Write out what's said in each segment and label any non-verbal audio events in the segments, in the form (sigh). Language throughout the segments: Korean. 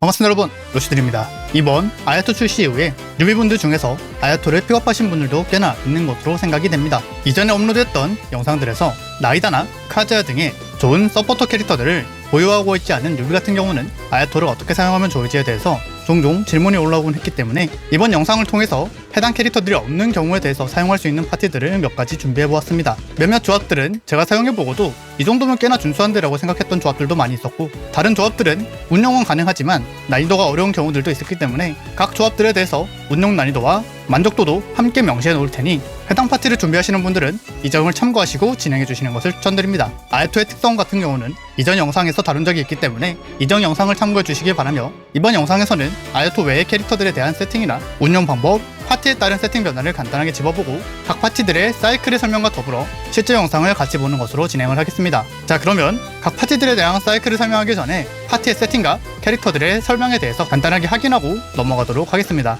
반갑습니다 여러분. 로시드입니다. 이번 아야토 출시 이후에 뉴비분들 중에서 아야토를 픽업하신 분들도 꽤나 있는 것으로 생각이 됩니다. 이전에 업로드했던 영상들에서 나이다나 카즈야 등의 좋은 서포터 캐릭터들을 보유하고 있지 않은 뉴비 같은 경우는 아야토를 어떻게 사용하면 좋을지에 대해서 종종 질문이 올라오곤 했기 때문에 이번 영상을 통해서 해당 캐릭터들이 없는 경우에 대해서 사용할 수 있는 파티들을 몇 가지 준비해 보았습니다. 몇몇 조합들은 제가 사용해 보고도 이 정도면 꽤나 준수한데라고 생각했던 조합들도 많이 있었고 다른 조합들은 운영은 가능하지만 난이도가 어려운 경우들도 있었기 때문에 각 조합들에 대해서 운영 난이도와 만족도도 함께 명시해 놓을 테니 해당 파티를 준비하시는 분들은 이 점을 참고하시고 진행해 주시는 것을 추천드립니다. 아야토의 특성 같은 경우는 이전 영상에서 다룬 적이 있기 때문에 이전 영상을 참고해 주시길 바라며 이번 영상에서는 아야토 외의 캐릭터들에 대한 세팅이나 운영 방법, 파티에 따른 세팅 변화를 간단하게 짚어보고 각 파티들의 사이클의 설명과 더불어 실제 영상을 같이 보는 것으로 진행을 하겠습니다. 자 그러면 각 파티들에 대한 사이클을 설명하기 전에 파티의 세팅과 캐릭터들의 설명에 대해서 간단하게 확인하고 넘어가도록 하겠습니다.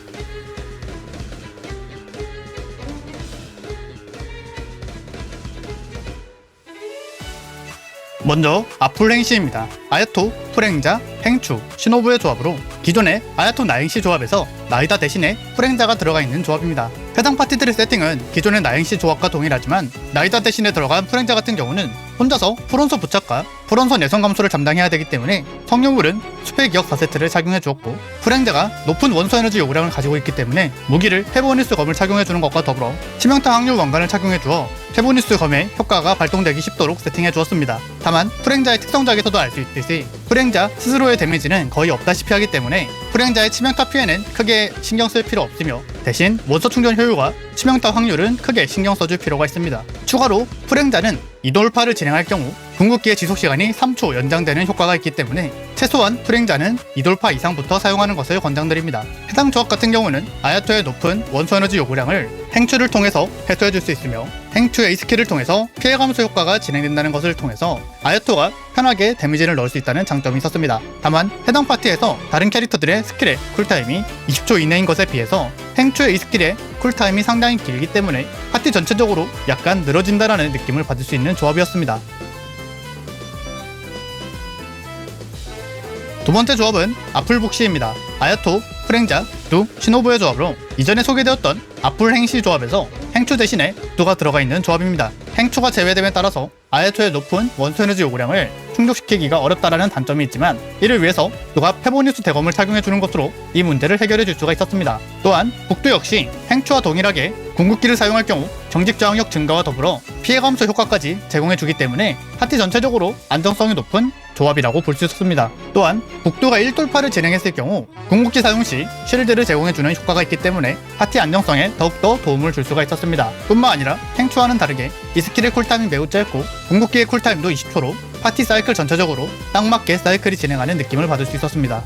먼저 아풀행시입니다. 아야토, 프랭자, 행추, 시노부의 조합으로 기존의 아야토 나행시 조합에서 나이다 대신에 프랭자가 들어가 있는 조합입니다. 해당 파티들의 세팅은 기존의 나행시 조합과 동일하지만 나이다 대신에 들어간 프랭자 같은 경우는 혼자서 프론소 부착과 프론소 내성 감소를 담당해야 되기 때문에 성룡물은 숲의 기억 4세트를 착용해 주었고 프랭자가 높은 원소 에너지 요구량을 가지고 있기 때문에 무기를 페보니스 검을 착용해 주는 것과 더불어 치명타 확률 왕관을 착용해 주어 페보니스 검의 효과가 발동되기 쉽도록 세팅해 주었습니다. 다만 프랭자의 특성작에서도 알 수 있듯이 프랭자 스스로의 데미지는 거의 없다시피 하기 때문에 프랭자의 치명타 피해는 크게 신경 쓸 필요 없으며 대신 원소 충전 효율과 치명타 확률은 크게 신경 써줄 필요가 있습니다. 추가로 프랭자는 이돌파를 진행할 경우 궁극기의 지속 시간이 3초 연장되는 효과가 있기 때문에 최소한 프랭자는 이돌파 이상부터 사용하는 것을 권장드립니다. 해당 조합 같은 경우는 아야토의 높은 원소 에너지 요구량을 행추를 통해서 해소해 줄 수 있으며 행추의 이 스킬을 통해서 피해 감소 효과가 진행된다는 것을 통해서 아야토가 편하게 데미지를 넣을 수 있다는 장점이 있었습니다. 다만 해당 파티에서 다른 캐릭터들의 스킬의 쿨타임이 20초 이내인 것에 비해서 행추의 이 스킬의 쿨타임이 상당히 길기 때문에 파티 전체적으로 약간 늘어진다라는 느낌을 받을 수 있는 조합이었습니다. 두 번째 조합은 아플복시입니다. 아야토, 프랭자, 두, 시노부의 조합으로 이전에 소개되었던 아플 행시 조합에서 행추 대신에 두가 들어가 있는 조합입니다. 행추가 제외됨에 따라서 아야토의 높은 원소 에너지 요구량을 충족시키기가 어렵다라는 단점이 있지만 이를 위해서 두가 페보니스 대검을 착용해 주는 것으로 이 문제를 해결해 줄 수가 있었습니다. 또한 북두 역시 행추와 동일하게 궁극기를 사용할 경우 정직 저항력 증가와 더불어 피해 감소 효과까지 제공해 주기 때문에 파티 전체적으로 안정성이 높은 조합이라고 볼 수 있었습니다. 또한 북두가 1돌파를 진행했을 경우 궁극기 사용 시 쉴드를 제공해주는 효과가 있기 때문에 파티 안정성에 더욱더 도움을 줄 수가 있었습니다. 뿐만 아니라 행추와는 다르게 이 스킬의 쿨타임이 매우 짧고 궁극기의 쿨타임도 20초로 파티 사이클 전체적으로 딱 맞게 사이클이 진행하는 느낌을 받을 수 있었습니다.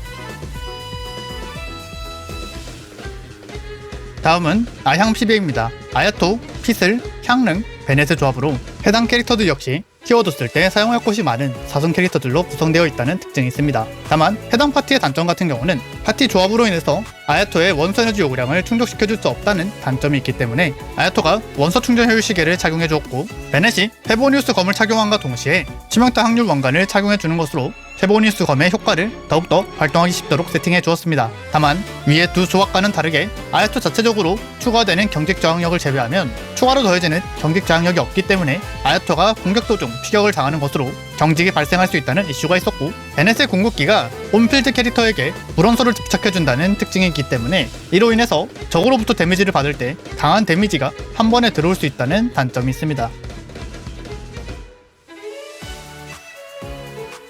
다음은 아향 피비입니다. 아야토, 피슬, 향릉, 베넷의 조합으로 해당 캐릭터들 역시 키워뒀을 때 사용할 곳이 많은 사성 캐릭터들로 구성되어 있다는 특징이 있습니다. 다만 해당 파티의 단점 같은 경우는 파티 조합으로 인해서 아야토의 원소 에너지 요구량을 충족시켜줄 수 없다는 단점이 있기 때문에 아야토가 원소 충전 효율 시계를 착용해 주었고 베넷이 페보니우스 검을 착용함과 동시에 치명타 확률 왕관을 착용해 주는 것으로 페보니우스 검의 효과를 더욱더 발동하기 쉽도록 세팅해 주었습니다. 다만 위의 두 조합과는 다르게 아야토 자체적으로 추가되는 경직 저항력을 제외하면 추가로 더해지는 경직 저항력이 없기 때문에 아야토가 공격 도중 피격을 당하는 것으로 경직이 발생할 수 있다는 이슈가 있었고 베넷의 궁극기가 온필드 캐릭터에게 불원소를 집착해준다는 특징이 있기 때문에 이로 인해서 적으로부터 데미지를 받을 때 강한 데미지가 한 번에 들어올 수 있다는 단점이 있습니다.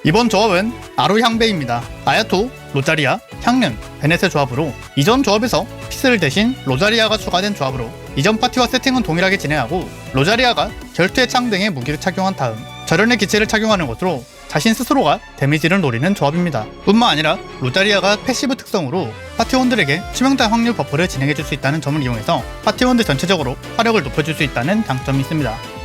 이번 조합은 아로향배입니다. 아야토, 로자리아, 향릉, 베넷의 조합으로 이전 조합에서 피스를 대신 로자리아가 추가된 조합으로 이전 파티와 세팅은 동일하게 진행하고 로자리아가 결투의 창 등의 무기를 착용한 다음 절연의 기체를 착용하는 것으로 자신 스스로가 데미지를 노리는 조합입니다. 뿐만 아니라 로자리아가 패시브 특성으로 파티원들에게 치명타 확률 버프를 진행해줄 수 있다는 점을 이용해서 파티원들 전체적으로 화력을 높여줄 수 있다는 장점이 있습니다.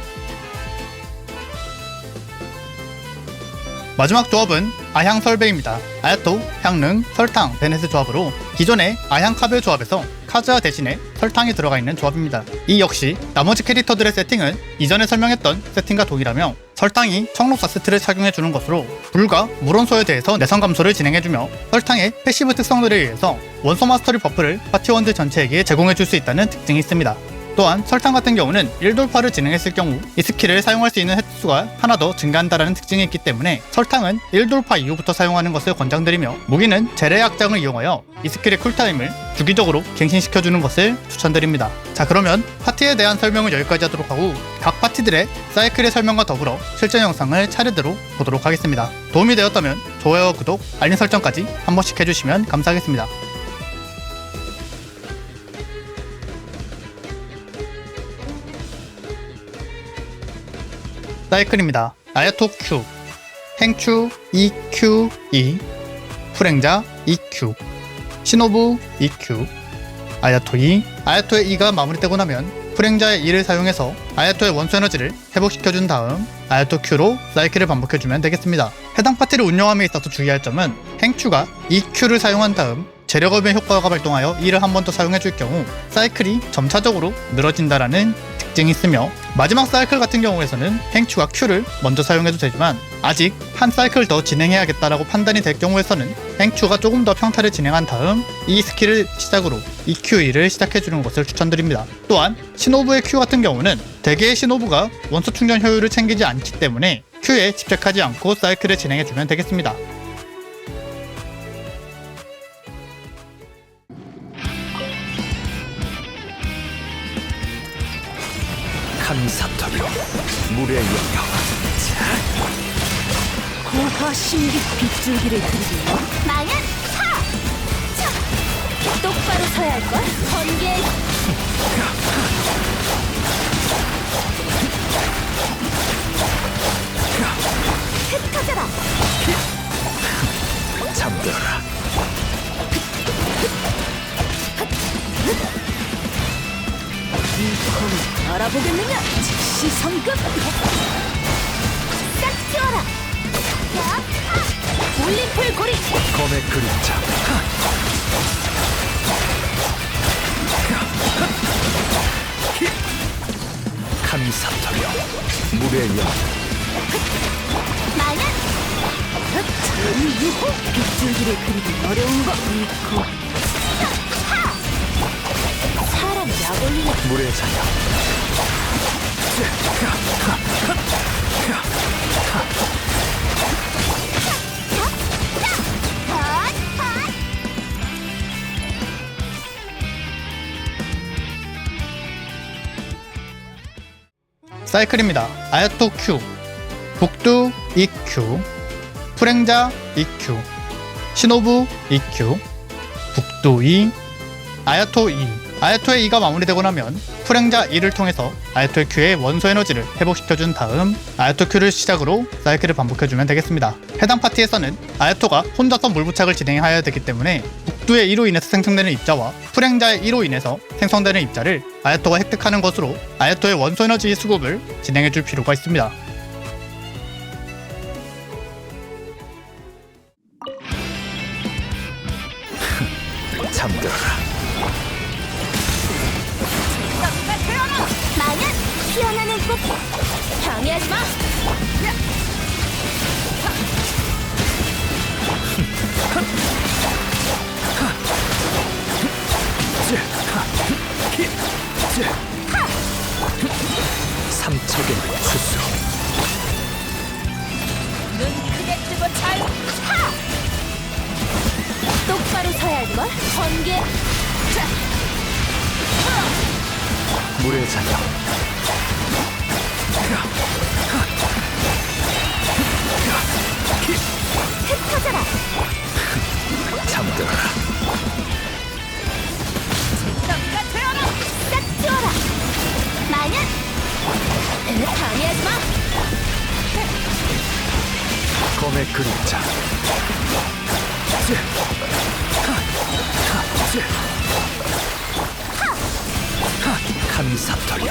마지막 조합은 아향 설베입니다. 아야토, 향릉, 설탕, 베네스 조합으로 기존의 아향 카벨 조합에서 카즈아 대신에 설탕이 들어가 있는 조합입니다. 이 역시 나머지 캐릭터들의 세팅은 이전에 설명했던 세팅과 동일하며 설탕이 청록사 세트를 착용해주는 것으로 불과 물원소에 대해서 내성 감소를 진행해주며 설탕의 패시브 특성들에 의해서 원소 마스터리 버프를 파티원들 전체에게 제공해줄 수 있다는 특징이 있습니다. 또한 설탕 같은 경우는 1돌파를 진행했을 경우 이 스킬을 사용할 수 있는 횟수가 하나 더 증가한다는 특징이 있기 때문에 설탕은 1돌파 이후부터 사용하는 것을 권장드리며 무기는 재래 약장을 이용하여 이 스킬의 쿨타임을 주기적으로 갱신시켜주는 것을 추천드립니다. 자 그러면 파티에 대한 설명은 여기까지 하도록 하고 각 파티들의 사이클의 설명과 더불어 실전 영상을 차례대로 보도록 하겠습니다. 도움이 되었다면 좋아요와 구독, 알림 설정까지 한 번씩 해주시면 감사하겠습니다. 사이클입니다. 아야토 Q, 행추 EQ E, 풀행자 EQ, 시노부 EQ, 아야토 E, 아야토의 E가 마무리되고 나면 풀행자의 E를 사용해서 아야토의 원소 에너지를 회복시켜준 다음 아야토 Q로 사이클을 반복해주면 되겠습니다. 해당 파티를 운영함에 있어서 주의할 점은 행추가 EQ를 사용한 다음 재력업의 효과가 발동하여 E를 한 번 더 사용해줄 경우 사이클이 점차적으로 늘어진다라는 특징이 있으며 마지막 사이클 같은 경우에서는 행추가 Q를 먼저 사용해도 되지만 아직 한 사이클 더 진행해야겠다라고 판단이 될 경우에서는 행추가 조금 더 평타를 진행한 다음 이 스킬을 시작으로 EQ2를 시작해주는 것을 추천드립니다. 또한 시노부의 Q 같은 경우는 대개의 시노부가 원소 충전 효율을 챙기지 않기 때문에 Q에 집착하지 않고 사이클을 진행해주면 되겠습니다. 칸사토류 물의 영역 고화 신기 빗줄기를 그리고 망연 차! 차! 똑바로 서야 할걸? 번개 흩어져라 잠들어라 알아보겠느냐? 즉시 성급! 싹 튀어라! 야! 하! 올림플 고리! 검의 그림자. 칸사토류 물의 영역 망연 전 유호 빗줄기를 그리기 어려운 거 잃고. 사람 약 올리는 물의 자녀 사이클입니다. 아야토 Q, 북두 EQ, 풀행자 EQ, 시노부 EQ, 북두 E, 아야토 E. 아야토의 E가 마무리되고 나면 풀행자 E를 통해서 아야토의 Q의 원소 에너지를 회복시켜준 다음 아야토 Q를 시작으로 사이클을 반복해주면 되겠습니다. 해당 파티에서는 아야토가 혼자서 물부착을 진행해야 되기 때문에 북두의 E로 인해서 생성되는 입자와 풀행자의 E로 인해서 생성되는 입자를 아야토가 획득하는 것으로 아야토의 원소 에너지 수급을 진행해 줄 필요가 있습니다. (laughs) 잠들어라 망연 피어나는 꽃 방해하지 마 (laughs) 삼척의 추수 눈 크게 뜨고 잘 차! 똑바로 서야 할걸? 번개 자! 물의 자녀 흩어져라 잠들어라 방해하지 마 검의 그림자 칸사토류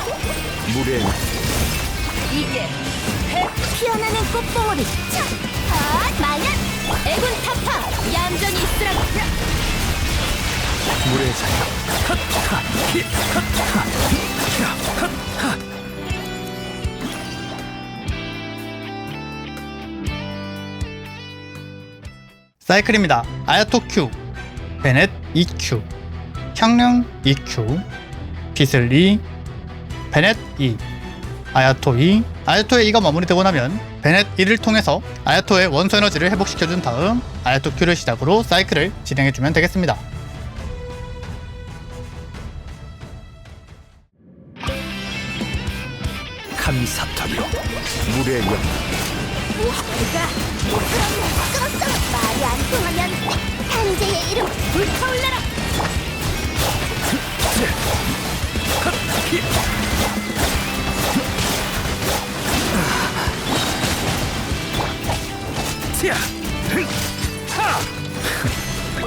물의 이게 피어나는 꽃봉오리 차! 아! 애군 타파! 얌전히 있으라고! 물의 자녀 사이클입니다. 아야토 Q, 베넷 EQ, 향릉 EQ, 비슬리, 베넷 E, 아야토 E, 아야토의 E가 마무리되고 나면 베넷 E를 통해서 아야토의 원소 에너지를 회복시켜준 다음 아야토 Q를 시작으로 사이클을 진행해주면 되겠습니다. 카미사토류 물의 영 우리가 끌었네 끌었어 말이 안 통하면 탄재의 이름 불타올라라!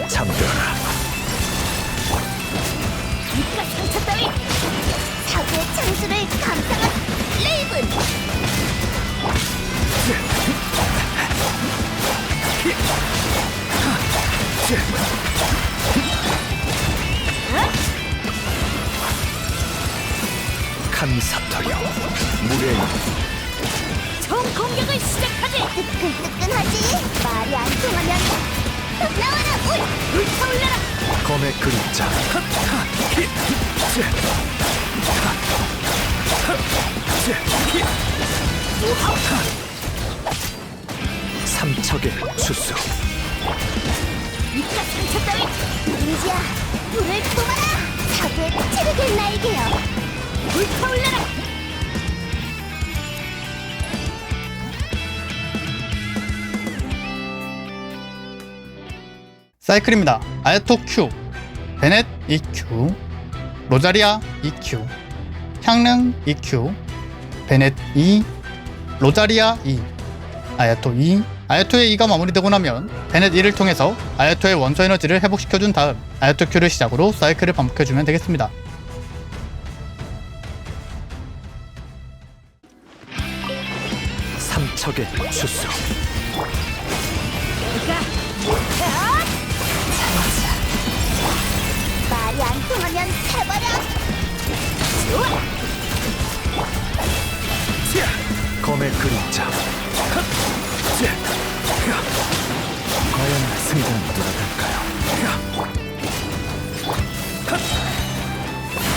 잠들어라. 입가 상처 따위 사고의 창수를 감상한 레이븐! 카 미사토류 물의 영총 공격을 시작하지! 뜨끈뜨끈하지? 말이 안 통하면 나와라! 울! 불타올라라! 검의 그림자. 삼척의 추수 사이클입니다. 아야토 Q, 베넷 EQ, 로자리아 EQ, 향릉 EQ, 베넷 E, 로자리아 E, 아야토 E, 아야토의 E가 마무리되고 나면 베넷 E를 통해서 아야토의 원소 에너지를 회복시켜준 다음 아야토 Q를 시작으로 사이클을 반복해주면 되겠습니다. 삼척의! 잘자 말이 안 통하면 해버려 좋아 검의 그림자 과연 승자는 누가 될까요?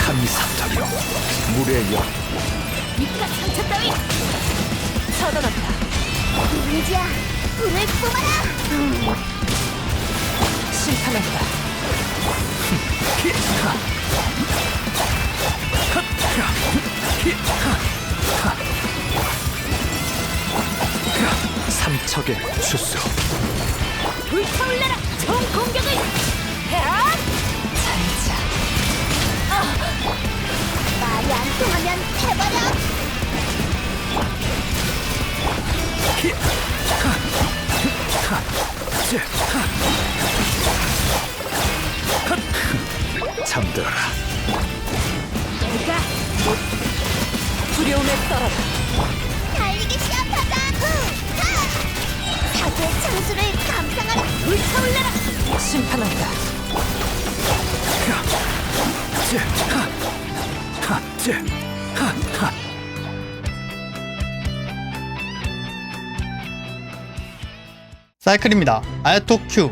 카미사토류 물의 영 입가 상처 따위! 처단한다. 민지야? 불을 뿜어라! 심판한다 삼척의 추수 불타올라라 총 공격을 아! 사이클입니다. 아야토 Q,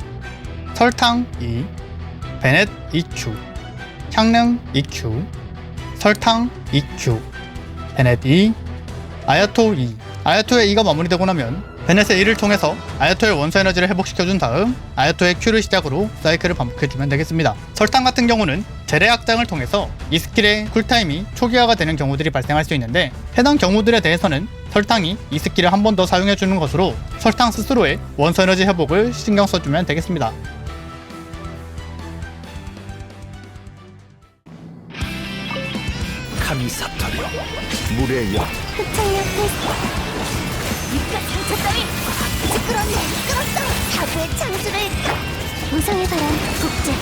설탕 E, 베넷 EQ, 향릉 EQ, 설탕 EQ, 베넷 E, 아야토 E. 아야토의 E가 마무리되고 나면 베넷의 E를 통해서 아야토의 원소 에너지를 회복시켜준 다음 아야토의 Q를 시작으로 사이클을 반복해주면 되겠습니다. 설탕 같은 경우는 재래 확장을 통해서 이 스킬의 쿨타임이 초기화가 되는 경우들이 발생할 수 있는데 해당 경우들에 대해서는 설탕이 이 스킬을 한 번 더 사용해주는 것으로 설탕 스스로의 원소 에너지 회복을 신경 써주면 되겠습니다. 카미사토류 물의 영 흑창력 테스트 상처 따위 끌었네 끌었어 사고의 창수를 우상의 바람 복제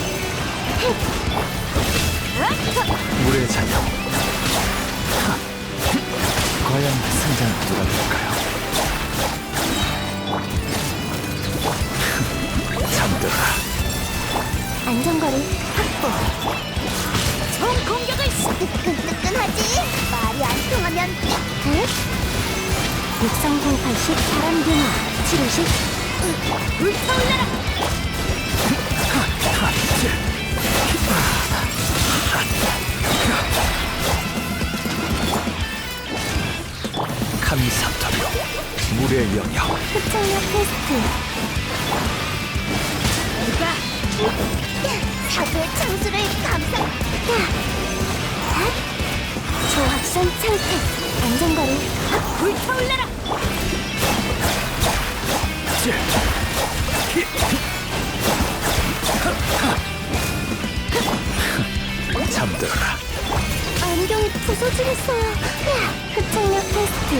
물의 자녀 과연 승자는 누가 될까요? 잠들어라 안전거리 확보. 총 공격을 시. 뜨끈뜨끈하지. 말이 안 통하면 응? 육상 080 바람 변화 치료식. 불타올라라. 카미사토류 물의 영역 흡착력 테스트. 사고의 창수를 감상. 핫. 조합선 창태. 안전거리 확 불타올라라. 잠들어라. 안경이 부서지겠어요. 흡착력 테스트.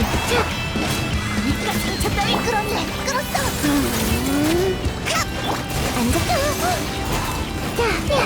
이가 상처 따위 끌었네. 끌었어. 안 좋다. 야, 야.